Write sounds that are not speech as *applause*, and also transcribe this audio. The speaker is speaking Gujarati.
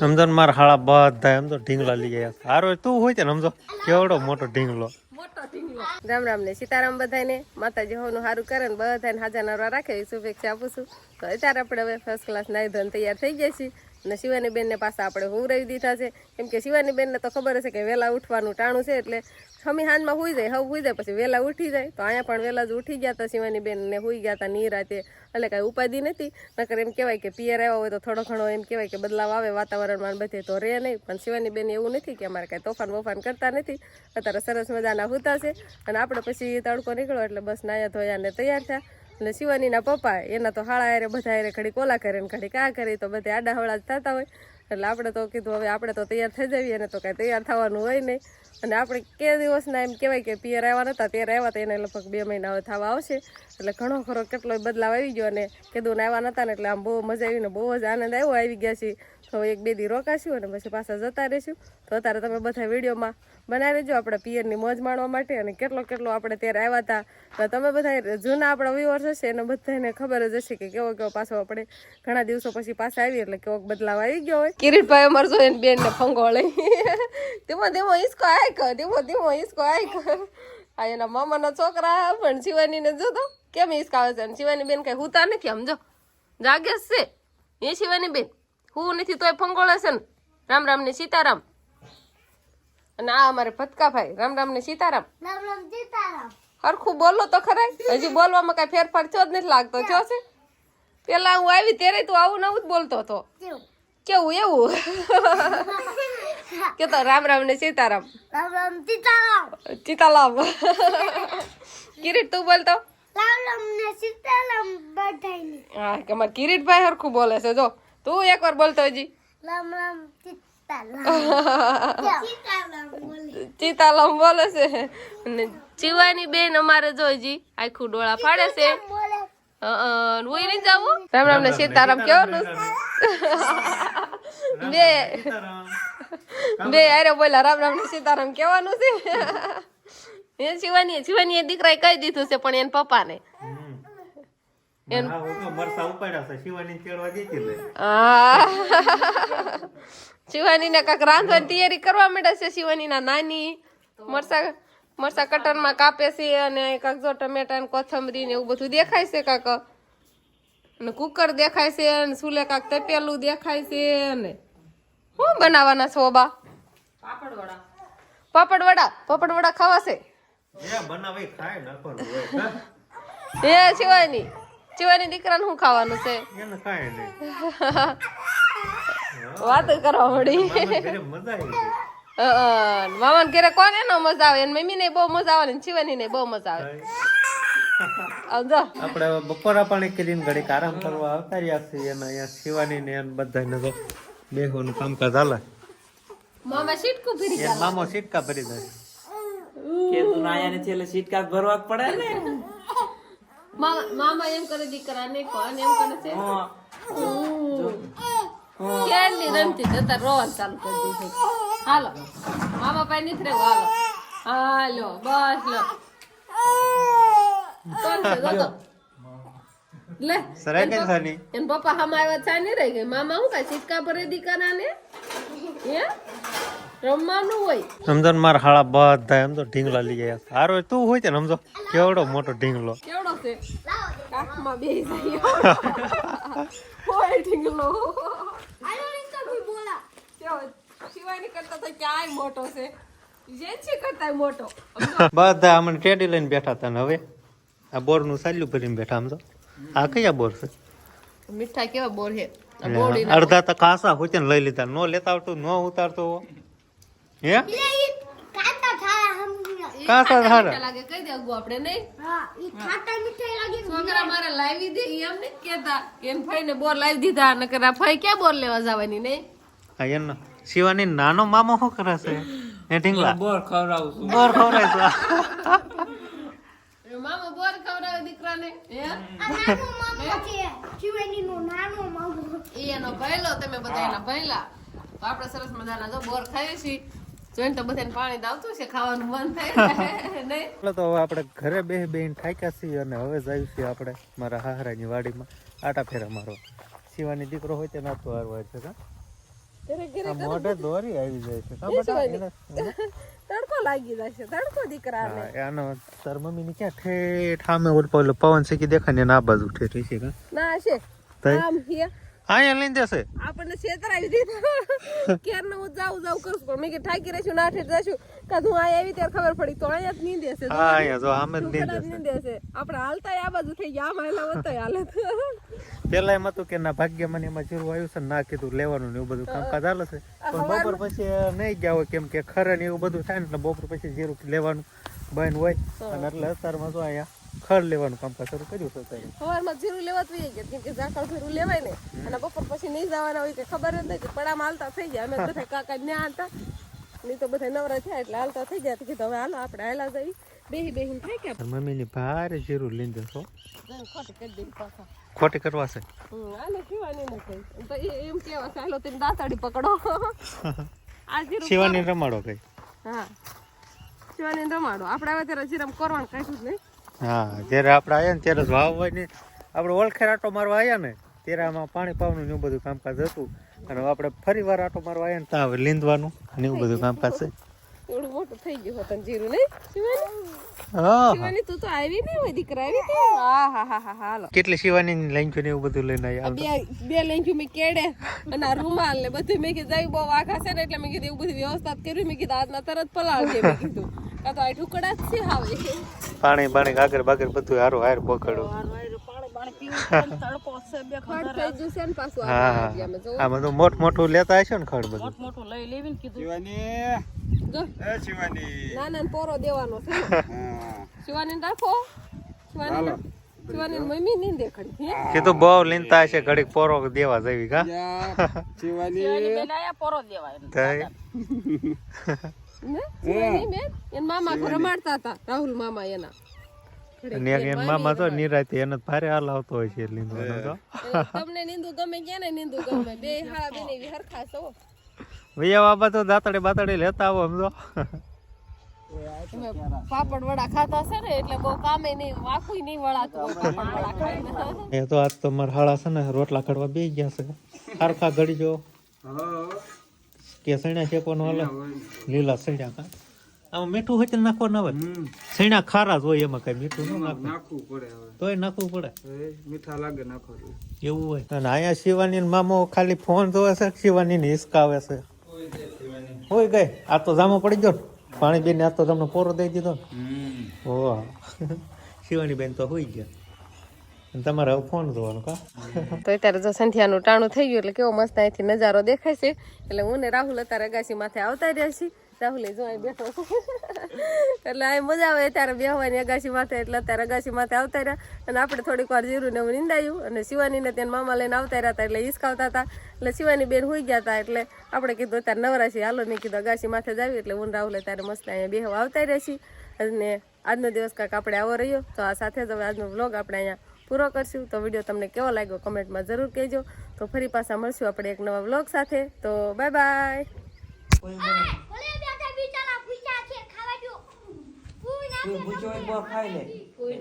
સમજો માર હાળા બધા એમ તો ઢીંગલા લઈ ગયા. હારો તું હોય છે ને સમજો. કેવડો મોટો ઢીંગલો. રામ રામ ને સીતારામ બધાને માતાજી હોનું સારું કરે ને બધાને હાજર નરવા રાખે શુભેચ્છા આપું છું. તો અત્યારે આપણે હવે ફર્સ્ટ ક્લાસ નાઈ ધોઈને તૈયાર થઈ ગયા છીએ. અને શિવાની બેનને પાછા આપણે હોવરાવી દીધા છે. કેમ કે શિવાની બેનને તો ખબર હશે કે વહેલા ઉઠવાનું ટાણું છે એટલે છમી હાંજમાં હોઈ જાય, હવે હોઈ જાય, પછી વહેલા ઉઠી જાય. તો અહીંયા પણ વહેલા જ ઉઠી ગયા હતા શિવાની બેનને હોઈ ગયા હતા નિરાતે એટલે કાંઈ ઉપાધિ નથી. નકર એમ કહેવાય કે પિયર આવ્યા હોય તો થોડો ઘણો એમ કહેવાય કે બદલાવ આવે, વાતાવરણમાં બધે તો રહે નહીં. પણ શિવાની બેન એવું નથી કે અમારે કાંઈ તોફાન વોફાન કરતા નથી. અત્યારે સરસ મજાના હોતા છે. અને આપણે પછી તડકો નીકળો એટલે બસ નાયા ધોયા ને તૈયાર થયા. અને શિવાનીના પપ્પા, એના તો હાળા હારે બધા હારે ઘડી કોલા કરે ને ઘડી કા કરે, તો બધે આડા હવળા જ થતા હોય. એટલે આપણે તો કીધું, હવે આપણે તો તૈયાર થઈ જઈએ અને તો કાંઈ તૈયાર થવાનું હોય નહીં. અને આપણે કે દિવસના એમ કહેવાય કે પિયર આવ્યા નતા, ત્યારે આવ્યા હતા એને લગભગ બે મહિના હવે થવા આવશે. એટલે ઘણો ખરો કેટલો બદલાવ આવી ગયો અને કીધું ને આવ્યા નતા ને એટલે આમ બહુ મજા આવી ને બહુ જ આનંદ આવ્યો, આવી ગયા છીએ. તો એક બે દી રોકાશું અને પછી પાછા જતા રહીશું. તો અત્યારે તમે બધા વિડીયોમાં બનાવી લેજો આપણા પિયરની મોજ માણવા માટે અને કેટલો કેટલો આપણે ત્યારે આવ્યા હતા. તો તમે બધા જૂના આપણા વ્યુઅર્સ હશે એને બધાને ખબર જ હશે કે કેવો કેવો પાછો આપણે ઘણા દિવસો પછી પાછા આવી એટલે કેવો બદલાવ આવી ગયો હોય. કિરીટભાઈ અમારે જો એને બેનને ફંગોળે. ધીમો ધીમો હિસકો આય કર ધીમો ધીમો હિસકો આય કર આ એના મામાના છોકરા પણ શિવાનીને જો તો કેમ હિસકાવે છે? અને શિવાની બેન કઈ હુતા નથી સમજો જાગે છે. એ શિવાની બેન. હું નથી તોય ફંગોળે છે ને. રામ રામ ને સીતારામ. અને આ અમારે ભટકાભાઈ રામ રામ ને સીતારામ. હરખું બોલો તો ખરા હજી બોલવામાં કઈ ફેરફાર થયો જ નથી લાગતો. થયો છે? પેલા હું આવી ત્યારે તું આવું નવું જ બોલતો હતો. કેવું? એવું? *laughs* કે તો રામ રામ ને સીતારામ. સીતારામ. કિરીટ તું બોલતો? હા કે મારે કિરીટભાઈ હરખું બોલે છે જો. તું એકવાર બોલતો હજી. ચીતાલામ *laughs* બોલે. છે. અને ચીવાની બેન અમારે જો હજી આખું ડોળા ફાડે છે. હું નહીં જાવું રામ રામ ને સીતારામ કેવાનું બે. બે અરે બોલા રામ રામ ને સીતારામ કેવાનું છે? એ શિવાની શિવાની દીકરાએ કહી દીધું છે પણ એના પપ્પાને. શિવાની તેડવા દેતી લે ને. *laughs* કાંક રાંધવાની તૈયારી કરવા માંડે છે શિવાની ના નાની મરસા મરસા કટરમાં કાપે છે અને કાંક જો ટમેટા ને કોથમરી ને એવું બધું દેખાય છે કાંક. અને કુકર દેખાય છે અને સુલે કાંક તપેલું દેખાય છે અને શું બનાવવાના છો બા? પાપડ વડા પાપડ વડા પાપડ વડા ખાવાશે એ બનાવે ખાય નાખવાનું હોય. *laughs* હે શિવાની. શિવાની દીકરાને શું ખાવાનું છે? એને ખાય નહીં. *laughs* વાત કરવા મળી. મામા ઘરે મજા મામાને ઘરે કોને નો મજા આવે? એને મમ્મી ને બહુ મજા આવે ને ચિવાની ને બહુ મજા આવે. આપણે બપોરા પાણી કરીને ઘડીક આરામ કરવા આવતા રહ્યા છીએ અને અહીંયા શિવાની ને એને બધાને તો બેહવાનું કામકાજ હાલે. મામા સીટકું ભરી એ મામો સીટકા ભરી દે કે તું નાયા નથી એટલે સીટકા ભરવા જ પડે ને? મામા મામા એમ કરે દીકરા ને કોણ એમ કરે છે. હા. રમતી? જતા રોવા ચાલુ કરી દીધું. હાલો. મામા પાસે નથી રહેવું. હાલો. હાલો. બસ લો. કોણ છે? જોતો લે. સરાય કે થાની? એન પપ્પા હમ આવ્યા છે નહીં રહી ગઈ? મામા હું કાંઈ સિક્કા ભરે દીકરા ને? હે? રમવાનું હોય. સમજણ માર મારા હાળા બધા એમ તો ઢીંગલા લઈ ગયા. સારો તું હોય છે ને સમજો. કેવડો મોટો ઢીંગલો. કેવડો છે કાખમાં બે જાય હોય ઢીંગલો કેવો? શિવાની કરતા તો ક્યાંય મોટો છે જેન્સી કરતા મોટો બધા અમને ટેડી લઈને બેઠા હતા ને હવે આ બોરનું સાલ્યું ભરીને બેઠા આમ તો આ કયા બોર છે મીઠા કેવા બોર છે એટલે અડધા તો કાસા હોય છે ને લઈ લીધા નો લેતા આવતું નો ઉતારતો હો. હે કાસા ધારા લાગે કહી દે અગુ આપણે નહીં. છોકરા મારા લાવી દે એમ ને કેતા એમ ભાઈને બોર લાવી દીધા ન કરા ભાઈ કે બોર લેવા જવાની નહીં? આ એનો શિવાની નાનો મામો શું કરે છે? એ ઢીંગલા. બોર ખવરાવું છું. બોર ખવડાય છે. મામા બોર ખવડાવે દીકરાને હે? ઈ એનો ભયલો તમે બધા એના ભયલા. તો આપણે સરસ મજાના જો બોર ખાઈએ છીએ. જોઈને તો બધાને પાણી આવતું છે ખાવાનું મન થાય. *laughs* નહીં? તો હવે આપણે ઘરે બે બેન થાક્યા છીએ અને હવે જઈએ છીએ આપણે મારા હાહરાની વાડીમાં. આટા ફેરા મારો. શિવાની દીકરો હોય તે નાતો હારવા છે કા? મોઢે દોરી આવી જાય છે કા એ બેટા? શિવાની. એને- તડકો લાગી જશે તડકો દીકરાને આનો તાર મમ્મી ની ક્યાં ઠેઠ સામે ઓલો પવન શીખી દેખાય ને આ બાજુ ઠેઠ છે કા? ના છે આમ હે. અહીંયા લઈને જશે. આપણને છેતરાવી દીધા ક્યારનો હું જાઉં જાઉં કરું પણ મેં કે ઠાકી રહીશું ના ઠેઠ જશું કાં હું અહીંયા આવી ત્યારે ખબર પડી. તો અહીંયા જ હા અહીંયા આમે આપણે હાલતા આ બાજુ થઈ ગયા આમ હાલા હોતા હાલત પેલા એમ હતું કે ના ભાગ્ય મને એમાં જીરું આવ્યું છે ના કીધું લેવાનું ને એવું બધું કામકાજ હાલે છે. પણ બપોર પછી નહીં ગયા હોય કેમ કે ખરે ને એવું બધું થાય ને એટલે બપોર પછી જીરું લેવાનું બંધ હોય. અને એટલે અત્યારમાં જો અહીંયા ખર લેવાનું કામકાજ શરૂ કર્યું છે સવારમાં જીરું લેવા તો વહી ગયા કેમ કે ઝાકળ જીરું લેવાય ને અને બપોર પછી નહીં જવાના હોય કે ખબર જ નથી પડામાં હાલતા થઈ ગયા. અમે બધા કાકા ન્યા હતા. નહીં તો બધા નવરા થયા એટલે હાલતા થઈ ગયા. તો કીધું હવે હાલો આપણે હાલા જઈ બેહી બેહીને થઈ ગયા. મમ્મીની ભારે જીરું લઈને જશો ખોટી કરી દઈ પાછા. ખોટી કરવા છે? હમ, આને પીવાની નથી તો એમ કેવા કે તેમ તેની દાંતાડી પકડો. આ જીરું *laughs* શિવાની રમાડો કઈ. હા શિવાની રમાડો. આપણે હવે ત્યારે જીરામ કરવાનું કાઢ્યું જ નહીં. હા જ્યારે આપણે આવ્યા ને ત્યારે વાવ હોય ને આપણે ઓળખેર આટો મારવા આવ્યા ને ત્યારે આમાં પાણી પાવાનું એવું બધું કામકાજ હતું. અને આપણે ફરી વાર આટો મારવા આવ્યા ને ત્યાં હવે લીંદવાનું ને એવું બધું કામકાજ છે. એવડું મોટું થઈ ગયું હોતન જીરું નહીં? શિવાની? હા. શિવાની તું તો આવી નહીં હોય દીકરા આવી હતી? હા હા હા હા હાલો. કેટલી શિવાની લાઈન ને એવું બધું લઈને આવ્યા બે બે લઈને મેં કેડે અને આ રૂમાલ ને બધું. મેં કીધું બહુ આઘા છે ને એટલે મેં કીધું એવું બધી વ્યવસ્થા કરી. મેં કીધું આજના તરત પલાળ દે મેં કીધું. પાણી પાણી ગાગર બાગર બધું હારું હાર પકડો હા બધું મોટ મોટું લેતા હશો ને ખડ બધું? જો. ના ના પોરો દેવાનો છે. શિવાની રાખો. શિવાની શિવાની મમ્મી નહીં દેખાડી હે? કીધું બહુ લીનતા છે ઘડીક પોરો દેવા જવી કા *laughs* તઈ. ને? શિવાની બેન? એના મામા ઘરે રમાડતા હતા રાહુલ મામા એના. મામા તો નિરાતે એને ભારે હાલ આવતો હોય છે લીંદવાનો તો તમને નીંદુ ગમે કે ને નીંદુ ગમે? બે હાળા બેન હરખા છો ભૈયા બાબા તો દાતડે બાતડે લેતા આવો આમ તો તમે પાપડ વડા ખાતા છે ને એટલે બહુ કામે નહીં વાકુય નહીં વળાતું પાપડ વડા ખાઈને. એ તો આજ તો મારા હાળા છે ને રોટલા કડવા બે ગયા છે. હરખા ઘડી જો. કે સણ્યા શેકવાનો હાલે? લીલા સણ્યા કા? આમાં મીઠું હોય તો નાખવા ના હોય સૈણા ખારા જ હોય એમાં કઈ મીઠું ન નાખવું પડે તોય નાખવું પડે. મીઠા લાગે નાખો એવું હોય. અને અહીંયા શિવાની ને મામો ખાલી ફોન જોવે છે શિવાની ને હિસકાવે છે? હોય ગઈ. આ તો જામો પડી ગયો ને. પાણી બેન આ તો તમને પોરો દઈ દીધો ને. ઓહ. શિવાની બેન તો હોઈ ગયા. તમારે હવે ફોન જોવાનો કા? તો અત્યારે જો સંધ્યાનું ટાણું થઈ ગયું એટલે કેવો મસ્ત અહીંથી નજારો દેખાય છે. એટલે હું ને રાહુલ અત્યારે અગાસી માથે આવતા રહ્યા છીએ. રાહુલ, જો બેઠો એટલે આ મજા આવે ત્યારે બેહવાની અગાસી માથે, એટલે અત્યારે અગાસી માથે આવતા રહ્યા. અને આપણે થોડીક વાર જીરું ને એવું નિંદાયું. અને શિવાનીને ત્યાં મામા લઈને આવતા રહ્યા હતા, એટલે હિસકાવતા હતા. એટલે શિવાની બેન હોઈ ગયા હતા, એટલે આપણે કીધું અત્યારે નવરાશી. હાલો નહીં કીધું અગાસી માથે જ આવી એટલે હું રાહુલે ત્યારે મસ્ત અહીંયા બેહવા આવતા રહ્યા છીએ. અને આજનો દિવસ કાંઈક આપણે આવો રહ્યો. તો આ સાથે જ હવે આજનો વ્લોગ આપણે અહીંયા પૂરો કરશું. તો વીડિયો તમને કેવો લાગ્યો કમેન્ટમાં જરૂર કહેજો. તો ફરી પાછા મળશું આપણે એક નવા વ્લોગ સાથે. તો બાય બાય. નાખે પૂછો એક બાર ખાઈ લે. કોઈ